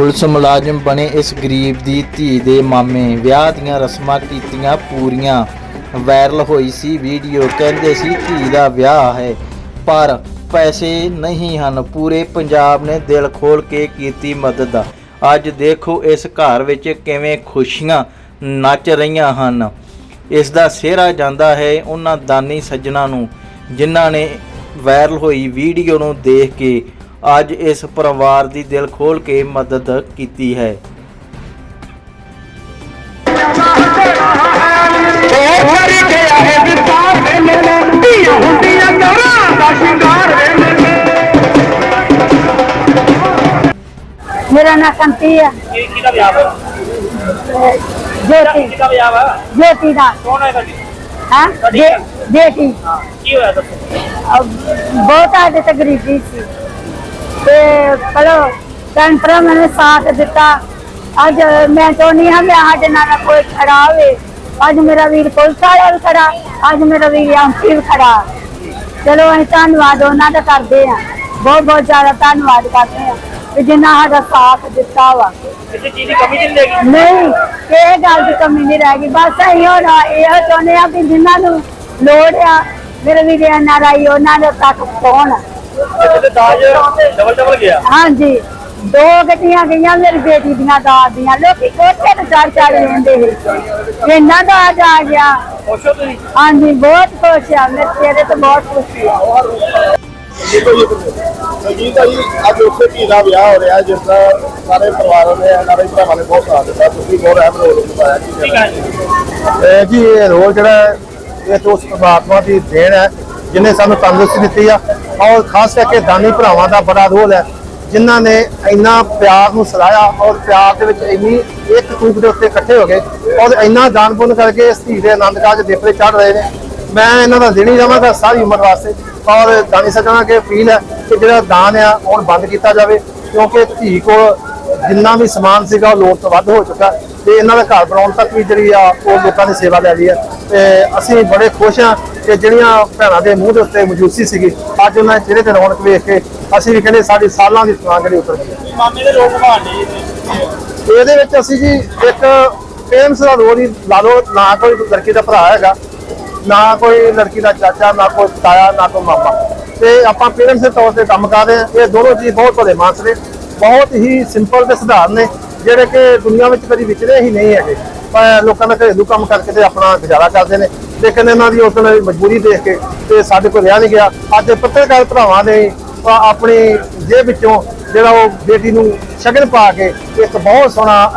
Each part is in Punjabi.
ਪੁਲਿਸ ਮੁਲਾਜ਼ਮ ਬਣੇ ਇਸ ਗਰੀਬ ਦੀ ਧੀ ਦੇ ਮਾਮੇ। ਵਿਆਹ ਦੀਆਂ ਰਸਮਾਂ ਕੀਤੀਆਂ ਪੂਰੀਆਂ। ਵਾਇਰਲ ਹੋਈ ਸੀ ਵੀਡੀਓ। ਕਹਿੰਦੇ ਸੀ ਧੀ ਦਾ ਵਿਆਹ ਹੈ, ਪਰ ਪੈਸੇ ਨਹੀਂ ਹਨ। ਪੂਰੇ ਪੰਜਾਬ ਨੇ ਦਿਲ ਖੋਲ ਕੇ ਕੀਤੀ ਮਦਦ। ਅੱਜ ਦੇਖੋ ਇਸ ਘਰ ਵਿੱਚ ਕਿਵੇਂ ਖੁਸ਼ੀਆਂ ਨੱਚ ਰਹੀਆਂ ਹਨ। ਇਸ ਦਾ ਸਿਹਰਾ ਜਾਂਦਾ ਹੈ ਉਹਨਾਂ ਦਾਨੀ ਸੱਜਣਾ ਨੂੰ, ਜਿਨ੍ਹਾਂ ਨੇ ਵਾਇਰਲ ਹੋਈ ਵੀਡੀਓ ਨੂੰ ਦੇਖ ਕੇ ਅੱਜ ਇਸ ਪਰਿਵਾਰ ਦੀ ਦਿਲ ਖੋਲ ਕੇ ਮਦਦ ਕੀਤੀ ਹੈ। ਮਰ ਗਿਆ ਹੈ ਵਿਸਾਰ ਵੇਲੇ ਧੀਆਂ ਹੁੰਦੀਆਂ ਘਰਾਂ ਦਾ ਸ਼ਿੰਗਾਰ ਵੇਲੇ ਮੇਰਾ ਨਾਂ ਕੰਤੀ ਹੈ ਕੀ ਕਿਹਦਾ ਵਿਆਹ ਵਾ? ਜੋਤੀ। ਕਿਹਦਾ ਵਿਆਹ ਵਾ? ਜੋਤੀ ਦਾ। ਕੌਣ ਹੈ ਤੁਹਾਡੀ? ਹਾਂ? ਬੇਟੀ। ਹਾਂ ਕੀ ਹੋਇਆ ਦੱਸੋ? ਬਹੁਤ ਆਦੇ ਤੇ ਗਰੀਬੀ ਸੀ। ਤੇ ਚਲੋ ਭੈਣ ਭਰਾ ਮੈਨੂੰ ਸਾਥ ਦਿੱਤਾ। ਅੱਜ ਮੈਂ ਚਾਹੁੰਦੀ ਹਾਂ ਮੈਂ ਸਾਡੇ ਨਾਲ ਕੋਈ ਖੜਾ ਹੋਵੇ। ਅੱਜ ਮੇਰਾ ਵੀਰ ਪੁਲਿਸ ਵਾਲਾ ਵੀ ਖੜਾ ਅੱਜ ਮੇਰਾ ਵੀਰ ਐਮਪੀ ਵੀ ਖੜਾ। ਚਲੋ ਅਸੀਂ ਧੰਨਵਾਦ ਉਹਨਾਂ ਦਾ ਕਰਦੇ ਹਾਂ। ਬਹੁਤ ਬਹੁਤ ਜ਼ਿਆਦਾ ਧੰਨਵਾਦ ਕਰਦੇ ਹਾਂ ਕਿ ਜਿਨ੍ਹਾਂ ਸਾਡਾ ਸਾਥ ਦਿੱਤਾ ਵਾ। ਕਿਸੇ ਚੀਜ਼ ਦੀ ਕਮੀ ਨਹੀਂ ਇਹ ਗੱਲ ਦੀ ਕਮੀ ਨਹੀਂ ਰਹਿ ਗਈ। ਬਸ ਅਸੀਂ ਹੁਣ ਇਹ ਚਾਹੁੰਦੇ ਆ ਕਿ ਜਿਨ੍ਹਾਂ ਨੂੰ ਲੋੜ ਆ ਮੇਰੇ ਵੀਰ ਐਨਆਰਆਈ ਉਹਨਾਂ ਦੇ ਤੱਕ ਪਹੁੰਚਣ ਇੱਥੇ ਤੇ ਦਾਜ ਡਬਲ ਡਬਲ ਗਿਆ। ਹਾਂਜੀ। ਦੋ ਗੱਡੀਆਂ ਗਈਆਂ ਮੇਰੀ ਬੇਟੀ ਦੀਆਂ ਦਾਦ ਦੀਆਂ। ਲੋਕੀ ਕੋਠੇ ਤੇ ਚੜ ਚੜ ਲੈਂਦੇ ਸੀ। ਇੰਨਾ ਦਾਜ ਆ ਗਿਆ। ਖੁਸ਼ ਹੋ ਤੁਸੀਂ? ਹਾਂਜੀ ਬਹੁਤ ਖੁਸ਼ ਆ। ਮੇਰੇ ਚਿਹਰੇ ਤੇ ਬਹੁਤ ਖੁਸ਼ੀ ਆ। ਸੰਗੀਤ ਜੀ ਅੱਜ ਉਸੇ ਧੀ ਦਾ ਵਿਆਹ ਹੋ ਰਿਹਾ ਜਿਸ ਦਾ ਸਾਰੇ ਪਰਿਵਾਰਾਂ ਨੇ ਸਾਰੇ ਭਰਾਵਾਂ ਨੇ ਬਹੁਤ ਸਾਥ ਦਿੱਤਾ। ਤੁਸੀਂ ਬਹੁਤ ਅਹਿਮ ਰੋਲ ਨਿਭਾਇਆ ਜੀ। ਜੀ। ਇਹ ਜੀ ਇਹ ਰੋਲ ਜਿਹੜਾ ਹੈ, ਇਹ ਤੋਂ ਉਸ ਪਰਮਾਤਮਾ ਦੀ ਦੇਣ ਹੈ। ਜਿਨੇ ਸਾਨੂੰ ਤੰਦਰੁਸਤੀ ਦਿੱਤੀ ਆ, ਔਰ ਖਾਸ ਕਰਕੇ ਦਾਨੀ ਭਰਾਵਾਂ ਦਾ ਬੜਾ ਰੋਲ ਹੈ, ਜਿਨ੍ਹਾਂ ਨੇ ਇੰਨਾ ਪਿਆਰ ਨੂੰ ਸਲਾਇਆ ਔਰ ਪਿਆਰ ਦੇ ਵਿੱਚ ਇੰਨੀ ਇੱਕ ਟੂਕ ਦੇ ਉੱਤੇ ਇਕੱਠੇ ਹੋ ਗਏ, ਔਰ ਇੰਨਾ ਦਾਨ ਪੁੰਨ ਕਰਕੇ ਇਸ ਧੀ ਦੇ ਆਨੰਦ ਕਾਜ ਦੇਖਦੇ ਚੜ ਰਹੇ ਨੇ। ਮੈਂ ਇਹਨਾਂ ਦਾ ਦੇਣੀ ਜਾਵਾਂਗਾ ਸਾਰੀ ਉਮਰ ਵਾਸਤੇ, ਔਰ ਦਾਨੀ ਸੱਜਣਾ ਕੇ ਅਪੀਲ ਹੈ ਕਿ ਜਿਹੜਾ ਦਾਨ ਆ ਹੁਣ ਬੰਦ ਕੀਤਾ ਜਾਵੇ, ਕਿਉਂਕਿ ਧੀ ਕੋਲ ਜਿੰਨਾ ਵੀ ਸਮਾਨ ਸੀਗਾ ਉਹ ਲੋੜ ਤੋਂ ਵੱਧ ਹੋ ਚੁੱਕਾ ਤੇ ਇਹਨਾਂ ਦਾ ਘਰ ਬਣਾਉਣ ਤੱਕ ਵੀ ਜਿਹੜੀ ਆ ਉਹ ਲੋਕਾਂ ਦੀ ਸੇਵਾ ਲੈ ਲਈ ਹੈ, ਤੇ ਅਸੀਂ ਬੜੇ ਖੁਸ਼ ਹਾਂ ਕਿ ਜਿਹੜੀਆਂ ਭੈਣਾਂ ਦੇ ਮੂੰਹ ਦੇ ਉੱਤੇ ਮੌਜੂਦਗੀ ਸੀਗੀ ਅੱਜ ਉਹਨਾਂ ਦੇ ਚਿਹਰੇ ਤੇ ਰੌਣਕ ਵੇਖ ਕੇ ਅਸੀਂ ਵੀ ਕਹਿੰਦੇ ਸਾਡੀ ਸਾਲਾਂ ਦੀ ਥਕਾਨ ਜਿਹੜੀ ਉਤਰ ਗਈ। ਮਾਮੇ ਦੇ ਲੋਕ ਭਾਣੇ ਇਹਦੇ ਵਿੱਚ ਅਸੀਂ ਜੀ ਇੱਕ ਪੇਰੈਂਟਸ ਦਾ ਰੋਲ ਹੀ ਲਾ ਲਓ ਨਾ ਕੋਈ ਲੜਕੀ ਦਾ ਭਰਾ ਹੈਗਾ ਨਾ ਕੋਈ ਲੜਕੀ ਦਾ ਚਾਚਾ ਨਾ ਕੋਈ ਤਾਇਆ ਨਾ ਕੋਈ ਮਾਮਾ। ਤੇ ਆਪਾਂ ਪੇਰੈਂਟਸ ਦੇ ਤੌਰ ਤੇ ਕੰਮ ਕਰ ਰਹੇ ਹਾਂ। ਇਹ ਦੋਨੋਂ ਜੀ ਬਹੁਤ ਭਲੇ ਮਾਨਸ ਨੇ। ਬਹੁਤ ਹੀ ਸਿੰਪਲ ਤੇ ਸਧਾਰਨ ਨੇ ਜਿਹੜੇ ਕਿ ਦੁਨੀਆ ਵਿੱਚ ਕਦੀ ਵਿਚਰੇ ਹੀ ਨਹੀਂ ਹੈਗੇ। ਪਰ ਲੋਕਾਂ ਦਾ ਘਰੇਲੂ ਕੰਮ ਕਰਕੇ ਤੇ ਆਪਣਾ ਗੁਜ਼ਾਰਾ ਕਰਦੇ ਨੇ। ਲੇਕਿਨ ਇਹਨਾਂ ਦੀ ਉਸ ਵੇਲੇ ਮਜਬੂਰੀ ਦੇਖ ਕੇ ਤੇ ਸਾਡੇ ਕੋਲ ਰਿਹਾ ਨਹੀਂ ਗਿਆ। ਅੱਜ ਪੱਤਰਕਾਰ ਭਰਾਵਾਂ ਨੇ ਆਪਣੀ ਜੇਬ ਵਿੱਚੋਂ ਜਿਹੜਾ ਉਹ ਬੇਟੀ ਨੂੰ ਸ਼ਗਨ ਪਾ ਕੇ ਇੱਕ ਬਹੁਤ ਸੋਹਣਾ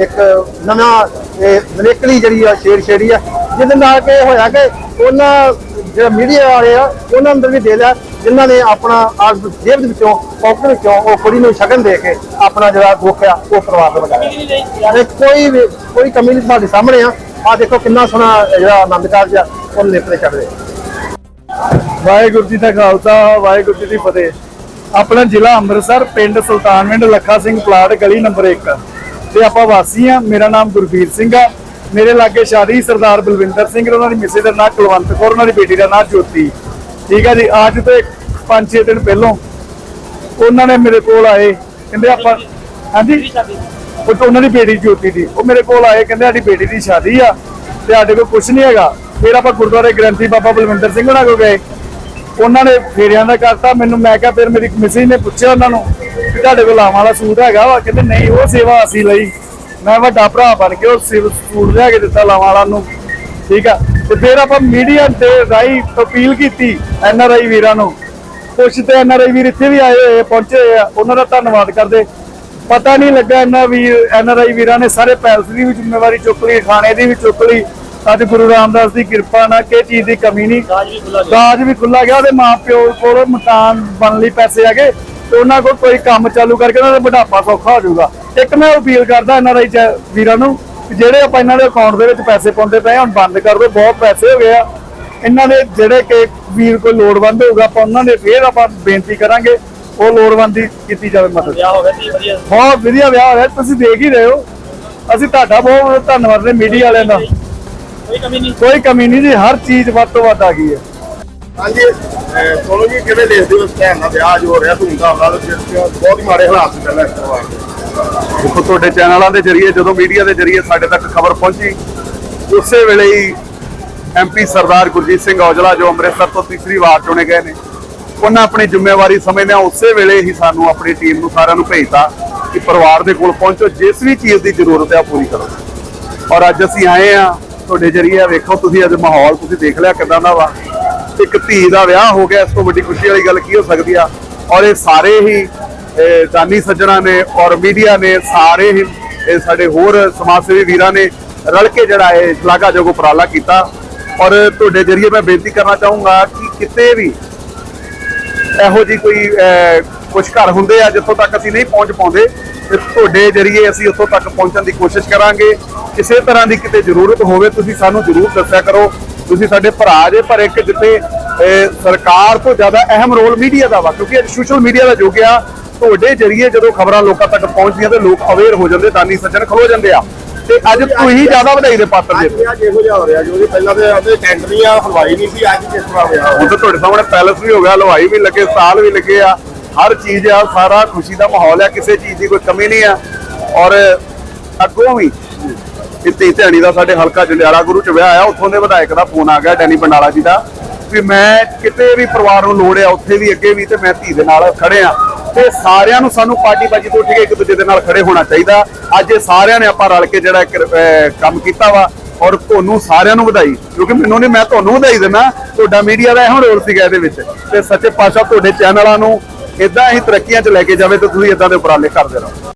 ਇੱਕ ਨਵਾਂ ਇਹ ਨਿਕਲੀ ਜਿਹੜੀ ਆ ਸ਼ੇਰ ਛੇੜੀ ਆ ਜਿਹਦੇ ਨਾਲ ਕਿ ਹੋਇਆ ਕਿ ਉਹਨਾਂ ਜਿਹੜਾ ਮੀਡੀਆ ਵਾਲੇ ਆ ਉਹਨਾਂ ਅੰਦਰ ਵੀ ਦੇ ਲਿਆ ਜਿਨ੍ਹਾਂ ਨੇ ਆਪਣਾ ਆਪ ਜੇਬ ਦੇ ਵਿੱਚੋਂ ਪੌਕਟ ਵਿੱਚੋਂ ਉਹ ਕੁੜੀ ਨੂੰ ਸ਼ਗਨ ਦੇ ਕੇ ਆਪਣਾ ਜਿਹੜਾ ਦੁੱਖ ਆ ਉਹ ਪਰਿਵਾਰ ਦਾ ਬਚਾਇਆ। ਕੋਈ ਵੀ ਕੋਈ ਕਮੀ ਨਹੀਂ ਸਾਡੇ ਸਾਹਮਣੇ ਆ। ਆ ਦੇਖੋ ਕਿੰਨਾ ਸੋਹਣਾ ਜਿਹੜਾ ਆਨੰਦ ਕਾਰਜ ਆ, ਉਹ ਨੇਪਰੇ ਚੜ੍ਹਦੇ ਵਾਹਿਗੁਰੂ ਜੀ ਦਾ ਖਾਲਸਾ, ਵਾਹਿਗੁਰੂ ਜੀ ਦੀ ਫਤਿਹ। ਆਪਣਾ ਜ਼ਿਲ੍ਹਾ ਅੰਮ੍ਰਿਤਸਰ, ਪਿੰਡ ਸੁਲਤਾਨਵਿੰਡ, ਲੱਖਾ ਸਿੰਘ ਪਲਾਟ, ਗਲੀ ਨੰਬਰ 1 ਤੇ ਆਪਾਂ ਵਾਸੀ ਆ ਮੇਰਾ ਨਾਮ ਗੁਰਬੀਰ ਸਿੰਘ ਆ। ਮੇਰੇ ਲਾਗੇ ਸ਼ਾਦੀ ਸਰਦਾਰ ਬਲਵਿੰਦਰ ਸਿੰਘ ਉਹਨਾਂ ਦੀ ਮਿਸੇ ਦਾ ਨਾਮ ਕੁਲਵੰਤ ਕੌਰ, ਉਹਨਾਂ ਦੀ ਬੇਟੀ ਦਾ ਨਾਮ ਜੋਤੀ। ਠੀਕ ਆ ਜੀ, ਅੱਜ ਤੋਂ 5-6 ਦਿਨ ਪਹਿਲਾਂ ਉਹਨਾਂ ਨੇ ਮੇਰੇ ਕੋਲ ਆਏ। ਕਹਿੰਦੇ ਆਪਾਂ ਹਾਂਜੀ? ਉਹ ਉਹਨਾਂ ਦੀ ਬੇਟੀ ਜੋਤੀ ਦੀ। ਉਹ ਮੇਰੇ ਕੋਲ ਆਏ, ਕਹਿੰਦੇ ਸਾਡੀ ਬੇਟੀ ਦੀ ਸ਼ਾਦੀ ਆ ਤੇ ਸਾਡੇ ਕੋਲ ਕੁਝ ਨਹੀਂ ਹੈਗਾ। ਫਿਰ ਆਪਾਂ ਗੁਰਦੁਆਰੇ ਗ੍ਰੰਥੀ ਬਾਬਾ ਬਲਵਿੰਦਰ ਸਿੰਘ ਉਹਨਾਂ ਕੋਲ ਗਏ। ਉਹਨਾਂ ਨੇ ਫੇਰਿਆਂ ਦਾ ਕਰਤਾ, ਮੈਨੂੰ ਮੈਂ ਕਿਹਾ, ਫਿਰ ਮੇਰੀ ਮਿਸਿਸ ਨੇ ਪੁੱਛਿਆ ਉਹਨਾਂ ਨੂੰ ਕਿ ਤੁਹਾਡੇ ਕੋਲ ਲਾਵਾਂ ਵਾਲਾ ਸੂਟ ਹੈਗਾ ਵਾ? ਕਹਿੰਦੇ, ਨਹੀਂ, ਉਹ ਸੇਵਾ ਅਸੀਂ ਲਈ। ਮੈਂ ਵੱਡਾ ਭਰਾ ਬਣ ਕੇ ਉਹ ਸੇਵ- ਸੂਟ ਲਿਆ ਕੇ ਦਿੱਤਾ ਲਾਵਾਂ ਵਾਲਾ ਨੂੰ। ਠੀਕ ਆ? ਤੇ ਫਿਰ ਆਪਾਂ ਮੀਡੀਆ ਤੇ ਰਾਈ ਅਪੀਲ ਕੀਤੀ ਐਨ ਆਰ ਆਈ ਵੀਰਾਂ ਨੂੰ। ਕੁਛ ਤੇ ਐਨ ਆਰ ਆਈ ਵੀਰ ਇੱਥੇ ਵੀ ਆਏ ਹੋਏ ਪਹੁੰਚੇ ਹੋਏ ਆ। ਉਹਨਾਂ ਦਾ ਧੰਨਵਾਦ ਕਰਦੇ। ਪਤਾ ਨਹੀਂ ਲੱਗਾ ਇਹਨਾਂ ਐਨ ਆਰ ਆਈ ਵੀਰਾਂ ਨੇ ਸਾਰੇ ਪੈਲਸ ਦੀ ਵੀ ਜ਼ਿੰਮੇਵਾਰੀ ਚੁੱਕ ਲਈ ਖਾਣੇ ਦੀ ਵੀ ਚੁੱਕ ਲਈ। ਅੱਜ ਗੁਰੂ ਰਾਮਦਾਸ ਦੀ ਕਿਰਪਾ ਨਾਲ ਕਿਸੇ ਚੀਜ਼ ਦੀ ਕਮੀ ਨਹੀਂ। ਦਾਜ ਵੀ ਖੁੱਲਾ ਗਿਆ। ਵੀ ਉਹਦੇ ਮਾਪਿਓ ਕੋਲ ਮਕਾਨ ਬਣ ਲਈ ਪੈਸੇ ਹੈਗੇ ਤੇ ਉਹਨਾਂ ਕੋਲ ਕੋਈ ਕੰਮ ਚਾਲੂ ਕਰਕੇ ਉਹਨਾਂ ਦਾ ਬੁਢਾਪਾ ਸੌਖਾ ਹੋ ਜਾਊਗਾ। ਇੱਕ ਮੈਂ ਅਪੀਲ ਕਰਦਾ ਇਹਨਾਂ ਰਾਈ ਵੀਰਾਂ ਨੂੰ ਕਿ ਜਿਹੜੇ ਆਪਾਂ ਇਹਨਾਂ ਦੇ ਅਕਾਊਂਟ ਦੇ ਵਿੱਚ ਪੈਸੇ ਪਾਉਂਦੇ ਪਏ ਆ, ਹੁਣ ਬੰਦ ਕਰ ਦਿਓ ਬਹੁਤ ਪੈਸੇ ਹੋ ਗਏ ਆ। ਇਹਨਾਂ ਦੇ ਜਿਹੜੇ ਕਿ ਵੀਰ ਕੋਈ ਲੋੜਵੰਦ ਹੋਊਗਾ ਆਪਾਂ ਉਹਨਾਂ ਦੇ ਫੇਰ ਆਪਾਂ ਬੇਨਤੀ ਕਰਾਂਗੇ। ਉਹ ਲੋੜਵੰਦੀ ਕੀਤੀ ਜਾਵੇ ਮਦਦ। ਵਿਆਹ ਹੋ ਗਿਆ ਸੀ ਵਧੀਆ। ਬਹੁਤ ਵਧੀਆ ਵਿਆਹ ਹੋ ਰਿਹਾ ਤੁਸੀਂ ਦੇਖ ਹੀ ਰਹੇ ਹੋ। ਅਸੀਂ ਤੁਹਾਡਾ ਬਹੁਤ ਬਹੁਤ ਧੰਨਵਾਦ ਨੇ ਮੀਡੀਆ ਵਾਲਿਆਂ ਦਾ। ਕੋਈ ਕਮੀ ਨਹੀਂ। ਕੋਈ ਕਮੀ ਨਹੀਂ ਜੀ ਹਰ ਚੀਜ਼ ਵੱਧ ਤੋਂ ਵੱਧ ਆ ਗਈ ਹੈ। ਹਾਂਜੀ ਸੋਨੂੰ ਜੀ ਕਿਵੇਂ ਦੇਖਦੇ ਹੋ ਭੈਣ ਦਾ ਵਿਆਹ ਜੋ ਹੋ ਰਿਹਾ ਧੂਮਧਾਮ ਨਾਲ ਬਹੁਤ ਹੀ ਮਾੜੇ ਹਾਲਾਤ ਸੀ ਪਹਿਲਾਂ ਇਸ ਤੋਂ ਦੇਖੋ ਤੁਹਾਡੇ ਚੈਨਲਾਂ ਦੇ ਜ਼ਰੀਏ ਜਦੋਂ ਮੀਡੀਆ ਦੇ ਜ਼ਰੀਏ ਸਾਡੇ ਤੱਕ ਖਬਰ ਪਹੁੰਚੀ ਉਸੇ ਵੇਲੇ ਹੀ ਐਮਪੀ ਸਰਦਾਰ ਗੁਰਜੀਤ ਸਿੰਘ ਔਜਲਾ ਜੋ ਅੰਮ੍ਰਿਤਸਰ ਤੋਂ ਤੀਸਰੀ ਵਾਰ ਚੁਣੇ ਗਏ ਨੇ ਉਹਨਾਂ ਆਪਣੀ ਜ਼ਿੰਮੇਵਾਰੀ ਸਮਝਦਿਆਂ ਉਸੇ ਵੇਲੇ ਹੀ ਸਾਨੂੰ ਆਪਣੀ ਟੀਮ ਨੂੰ ਸਾਰਿਆਂ ਨੂੰ ਭੇਜਤਾ ਕਿ ਪਰਿਵਾਰ ਦੇ ਕੋਲ ਪਹੁੰਚੋ, ਜਿਸ ਵੀ ਚੀਜ਼ ਦੀ ਜ਼ਰੂਰਤ ਹੈ ਪੂਰੀ ਕਰੋ। ਔਰ ਅੱਜ ਅਸੀਂ ਆਏ ਆ ਤੁਹਾਡੇ ਜਰੀਏ ਵੇਖੋ ਤੁਸੀਂ ਅੱਜ ਮਾਹੌਲ, ਤੁਸੀਂ ਦੇਖ ਲਿਆ ਕਿਦਾਂ ਦਾ ਵਾ। ਇੱਕ ਧੀ ਦਾ ਵਿਆਹ ਹੋ ਗਿਆ, ਇਸ ਤੋਂ ਵੱਡੀ ਖੁਸ਼ੀ ਵਾਲੀ ਗੱਲ ਕੀ ਹੋ ਸਕਦੀ ਆ? ਔਰ ਇਹ ਸਾਰੇ ਹੀ ਦਾਨੀ ਸੱਜਣਾ ਨੇ ਔਰ ਮੀਡੀਆ ਨੇ ਸਾਰੇ ਹੀ, ਇਹ ਸਾਡੇ ਹੋਰ ਸਮਾਜ ਸੇਵੀ ਵੀਰਾਂ ਨੇ ਰਲ ਕੇ ਜਿਹੜਾ ਇਹ ਸ਼ਲਾਘਾਯੋਗ ਉਪਰਾਲਾ ਕੀਤਾ। ਔਰ ਤੁਹਾਡੇ ਜਰੀਏ ਮੈਂ ਬੇਨਤੀ ਕਰਨਾ ਚਾਹੂੰਗਾ ਕਿ ਕਿਤੇ ਵੀ ਇਹੋ ਜੀ ਕੋਈ ਕੁਝ ਘਰ ਹੁੰਦੇ ਆ ਜਿੱਥੋਂ ਤੱਕ ਅਸੀਂ ਨਹੀਂ ਪਹੁੰਚ ਪਾਉਂਦੇ ਤੇ ਤੁਹਾਡੇ ਜਰੀਏ ਅਸੀਂ ਉੱਥੋਂ ਤੱਕ ਪਹੁੰਚਣ ਦੀ ਕੋਸ਼ਿਸ਼ ਕਰਾਂਗੇ। ਕਿਸੇ ਤਰ੍ਹਾਂ ਦੀ ਕਿਤੇ ਜ਼ਰੂਰਤ ਹੋਵੇ ਤੁਸੀਂ ਸਾਨੂੰ ਜ਼ਰੂਰ ਦੱਸਿਆ ਕਰੋ। ਤੁਸੀਂ ਸਾਡੇ ਭਰਾ ਜੇ ਪਰ ਇੱਕ ਜਿੱਥੇ ਅਹ, ਸਰਕਾਰ ਤੋਂ ਜ਼ਿਆਦਾ ਅਹਿਮ ਰੋਲ ਮੀਡੀਆ ਦਾ ਵਾ ਕਿਉਂਕਿ ਅੱਜ ਸੋਸ਼ਲ ਮੀਡੀਆ ਦਾ ਯੁੱਗ ਆ ਤੁਹਾਡੇ ਜਰੀਏ ਜਦੋਂ ਖਬਰਾਂ ਲੋਕਾਂ ਤੱਕ ਪਹੁੰਚਦੀਆਂ ਤੇ ਲੋਕ ਅਵੇਅਰ ਹੋ ਜਾਂਦੇ ਦਾਨੀ ਸੱਜਣ ਖਲੋ ਜਾਂਦੇ ਆ। ਤੇ ਅੱਜ ਤੁਸੀਂ ਜ਼ਿਆਦਾ ਵਧਾਈ ਦੇ ਪਾਤਰ ਜੇ ਅੱਜ ਇਹੋ ਜਿਹਾ ਹੋ ਰਿਹਾ ਜੋ ਕਿ ਪਹਿਲਾਂ ਤੇ ਉਹਦੇ ਟੈਂਡਰੀਆਂ ਹਲਵਾਈ ਨਹੀਂ ਸੀ ਅੱਜ ਕਿਸ ਤਰ੍ਹਾਂ ਹੋਇਆ? ਹੁਣ ਤਾਂ ਤੁਹਾਡੇ ਸਾਹਮਣੇ ਪੈਲਸ ਵੀ ਹੋ ਗਿਆ ਹਲਵਾਈ ਵੀ ਲੱਗੇ ਸਟਾਲ ਵੀ ਲੱਗੇ ਆ। ਹਰ ਚੀਜ਼ ਆ ਸਾਰਾ ਖੁਸ਼ੀ ਦਾ ਮਾਹੌਲ ਆ ਕਿਸੇ ਚੀਜ਼ ਦੀ ਕੋਈ ਕਮੀ ਨਹੀਂ ਆ। ਔਰ ਅੱਗੋਂ ਵੀ ਇੱਥੇ ਧਿਆਣੀ ਦਾ ਸਾਡੇ ਹਲਕਾ ਜੰਡਿਆਲਾ ਗੁਰੂ ਚ ਵਿਆਹ ਆ ਉੱਥੋਂ ਦੇ ਵਿਧਾਇਕ ਦਾ ਫੋਨ ਆ ਗਿਆ ਡੈਨੀ ਬੰਡਾਲਾ ਜੀ ਦਾ ਵੀ ਮੈਂ ਕਿਤੇ ਵੀ ਪਰਿਵਾਰ ਨੂੰ ਲੋੜ ਆ ਉੱਥੇ ਵੀ ਅੱਗੇ ਵੀ ਤੇ ਮੈਂ ਧੀ ਦੇ ਨਾਲ ਖੜੇ ਆ। ਤੇ ਸਾਰਿਆਂ ਨੂੰ ਸਾਨੂੰ ਪਾਰਟੀ ਬਾਜੀ ਤੋਂ ਉੱਠ ਕੇ ਇੱਕ ਦੂਜੇ ਦੇ ਨਾਲ ਖੜੇ ਹੋਣਾ ਚਾਹੀਦਾ। ਅੱਜ ਇਹ ਸਾਰਿਆਂ ਨੇ ਆਪਾਂ ਰਲ ਕੇ ਜਿਹੜਾ ਕੰਮ ਕੀਤਾ ਵਾ ਔਰ ਤੁਹਾਨੂੰ ਸਾਰਿਆਂ ਨੂੰ ਵਧਾਈ। ਕਿਉਂਕਿ ਮੈਨੂੰ ਨਹੀਂ ਮੈਂ ਤੁਹਾਨੂੰ ਵਧਾਈ ਦਿੰਦਾ ਤੁਹਾਡਾ ਮੀਡੀਆ ਦਾ ਇਹੋ ਰੋਲ ਸੀਗਾ ਇਹਦੇ ਵਿੱਚ ਤੇ ਸੱਚੇ ਪਾਤਸ਼ਾਹ ਤੁਹਾਡੇ ਚੈਨਲਾਂ ਨੂੰ ਇਦਾਂ ਹੀ ਤਰੱਕੀਆਂ 'ਚ ਲੈ ਕੇ ਜਾਵੇ ਤੇ ਤੁਸੀਂ ਇਦਾਂ ਦੇ ਉਪਰਾਲੇ ਕਰਦੇ ਰਹੋ।